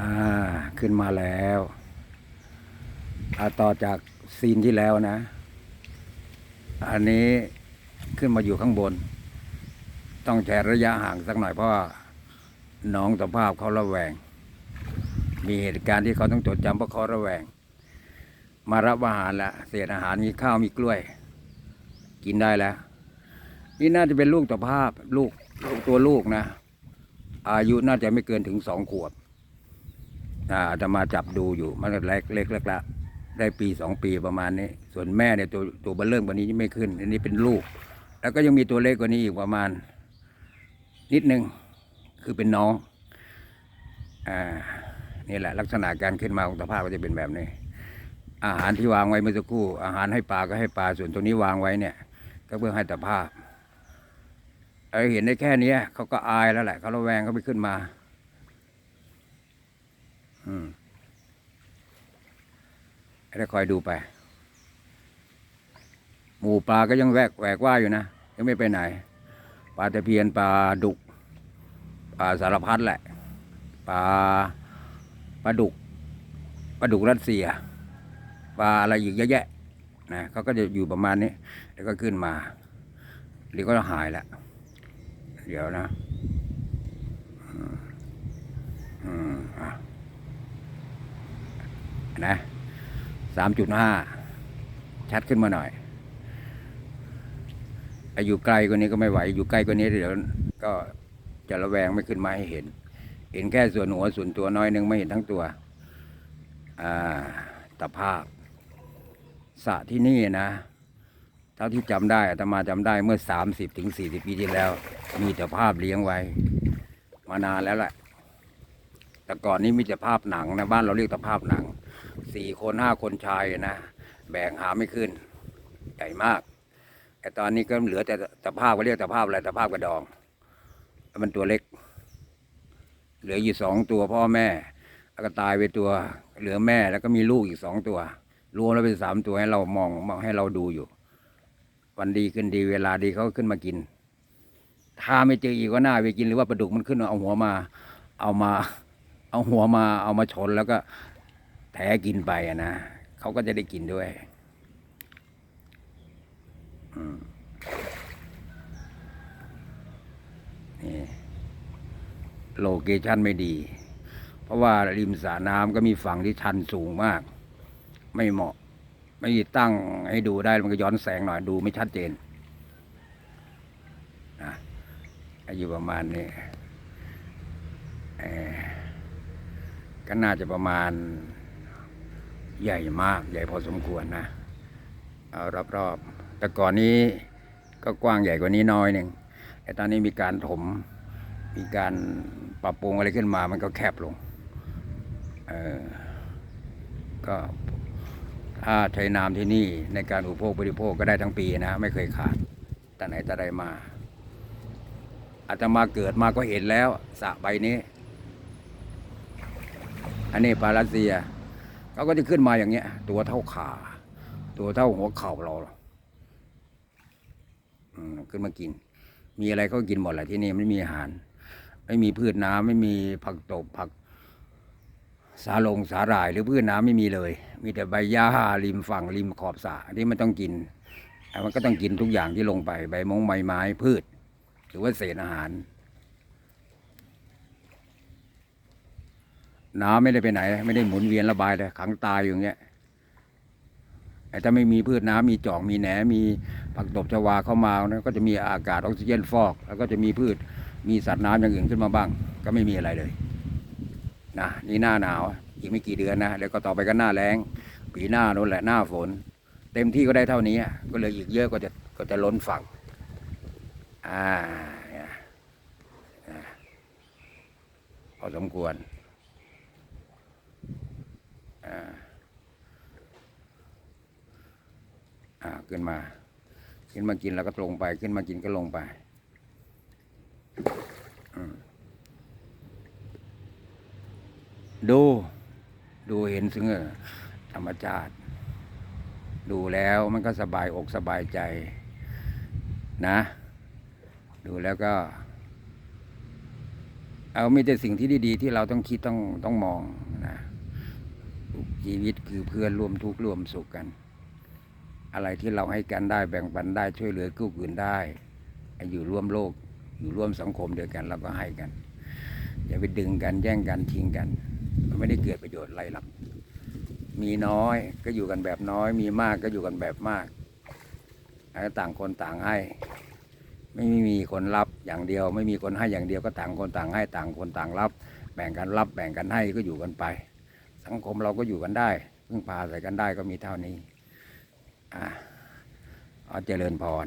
อ่าขึ้นมาแล้วอาต่อจากซีนที่แล้วนะ อันนี้ขึ้นมาอยู่ข้างบน ต้องแชร์ระยะห่างสักหน่อยเพราะว่าน้องสภาพเขาระแวง มีเหตุการณ์ที่เขาต้องจดจำเพราะเขาระแวง มารับอาหารแล้วเศษอาหารมีข้าวมีกล้วย กินได้แล้ว นี่น่าจะเป็นลูกตภาพลูกตัวลูกนะ อายุน่าจะไม่เกินถึงสองขวบ อาตมาจับดูอยู่มันเล็กเล็กเล็กละได้ปีสองปีประมาณนี้ ส่วนแม่เนี่ยตัวตัวเบลเริ่มกว่านี้ยังไม่ขึ้น อันนี้เป็นลูก แล้วก็ยังมีตัวเล็กกว่านี้อีกประมาณ นิดนึงคือเป็นน้องอ่านี่แหละ ลักษณะการขึ้นมาของตภาพก็จะเป็นแบบนี้ อาหารที่วางไว้เมื่อสักครู่ อาหารให้ปลาก็ให้ปลาส่วนตรงนี้วางไว้เนี่ย ก็เพื่อให้ตภาพเออเห็นได้แค่นี้เขาก็อายแล้วแหละเขาระแวงเขาไปขึ้นมา อืมแล้วคอยดูไป หมูปลาก็ยังแวกแหวกว่าอยู่นะ ยังไม่ไปไหน ปลาตะเพียนปลาดุก ปลาสารพัดแหละ ปลาปลาดุก ปลาดุกรัสเซีย ปลาอะไรอีกเยอะแยะ นะเขาก็จะอยู่ประมาณนี้ แล้วก็ขึ้นมาเดี๋ยวก็หายแล้ว เดี๋ยวนะ อืมอืมอะ นะสามจุดห้าชัดขึ้นมาหน่อยอยู่ไกลกว่านี้ก็ไม่ไหว อยู่ใกล้กว่านี้เดี๋ยวก็จะระแวงไม่ขึ้นมาให้เห็น เห็นแค่ส่วนหัวส่วนตัวน้อยนึงไม่เห็นทั้งตัวอ่าตะภาพสระที่นี่นะ เท่าที่จำได้อาตมาจำได้เมื่อสามสิบถึงสี่สิบปีที่แล้ว มีแต่ภาพเลี้ยงไว้ มานานแล้วแหละแต่ก่อนนี้มีแต่ภาพหนังนะบ้านเราเรียกแต่ภาพหนัง สี่คนห้าคนชายนะ แบ่งหาไม่ขึ้น ใหญ่มาก แต่ตอนนี้ก็เหลือแต่แต่ภาพก็เรียกแต่ภาพอะไรแต่ภาพกระดอง มันตัวเล็ก เหลืออยู่สองตัวพ่อแม่ แล้วก็ตายไปตัว เหลือแม่แล้วก็มีลูกอีกสองตัว รวมแล้วเป็นสามตัวให้เรามองมองให้เราดูอยู่ วันดีขึ้นดีเวลาดีเขาขึ้นมากิน ถ้าไม่เจออีกก็น่าไปกินหรือว่าปลาดุกมันขึ้นเอาหัวมา เอามา เอาหัวมาเอามาชนแล้วก็ แถกินไปอะนะเขาก็จะได้กินด้วยนี่โลเคชันไม่ดี เพราะว่าริมสระน้ำก็มีฝั่งที่ชันสูงมาก ไม่เหมาะ ไม่ตั้งให้ดูได้มันก็ย้อนแสงหน่อยดูไม่ชัดเจนนะอายุประมาณนี้ก็น่าจะประมาณ ใหญ่มากใหญ่พอสมควรนะเอารอบๆแต่ก่อนนี้ก็กว้างใหญ่กว่านี้น้อยหนึ่งแต่ตอนนี้มีการถมมีการปรับปรุงอะไรขึ้นมามันก็แคบลงเออก็ถ้าใช้น้ำที่นี่ในการอุปโภคบริโภคก็ได้ทั้งปีนะ ไม่เคยขาดแต่ไหนแต่ใดมาอาตมาเกิดมาก็เห็นแล้วสระใบนี้ อันนี้ปารัสเซีย เขาก็จะขึ้นมาอย่างเงี้ย ตัวเท่าขา ตัวเท่าหัวเข่าเราอืมขึ้นมากิน มีอะไรเขากินหมดแหละที่นี่ไม่มีอาหาร ไม่มีพืชน้ำไม่มีผักตบผัก สาลงสาหร่าย หรือพืชน้ำไม่มีเลย มีแต่ใบหญ้าริมฝั่งริมขอบสระอันนี้มันต้องกินมันก็ต้องกินทุกอย่างที่ลงไป ใบมงใบไม้พืช หรือว่าเศษอาหาร น้ำไม่ได้ไปไหน ไม่ได้หมุนเวียนระบายเลยขังตายอยู่อย่างเงี้ยแต่ถ้าไม่มีพืชน้ำมีจอกมีแหนมีผักตบชวาเข้ามานะก็จะมีอากาศออกซิเจนฟอก แล้วก็จะมีพืชมีสัตว์น้ำอย่างอื่นขึ้นมาบ้าง ก็ไม่มีอะไรเลยนะนี่หน้าหนาว อีกไม่กี่เดือนนะแล้วก็ต่อไปก็หน้าแรงปีหน้าโน่นแหละหน้าฝน เต็มที่ก็ได้เท่านี้ ก็เลยอีกเยอะก็จะก็จะล้นฝั่งอ่าเนี่ยนะพอสมควรอ่าอ่า ขึ้นมา ขึ้นมากินแล้วก็ลงไป ขึ้นมากินก็ลงไปดู ดูเห็นซึ่งธรรมชาติ ดูแล้วมันก็สบายอกสบายใจ นะ ดูแล้วก็ เอามีแต่สิ่งที่ดี ๆ ที่เราต้องคิดต้องต้องมองนะชีวิตคือเพื่อนร่วมทุกข์ร่วมสุขกัน อะไรที่เราให้กันได้แบ่งปันได้ช่วยเหลือกู้อื่นได้อยู่ร่วมโลกอยู่ร่วมสังคมเดียวกันเราก็ให้กัน อย่าไปดึงกันแย่งกันทิ้งกัน มันไม่ได้เกิดประโยชน์อะไรหรอกมีน้อยก็อยู่กันแบบน้อย มีมากก็อยู่กันแบบมากต่างคนต่างให้ ไม่มีคนรับอย่างเดียว ไม่มีคนให้อย่างเดียวก็ต่างคนต่างให้ต่างคนต่างรับ แบ่งกันรับแบ่งกันให้ก็อยู่กันไป สังคมเราก็อยู่กันได้พึ่งพาใส่กันได้ก็มีเท่านี้ อ่าเอาเจริญพร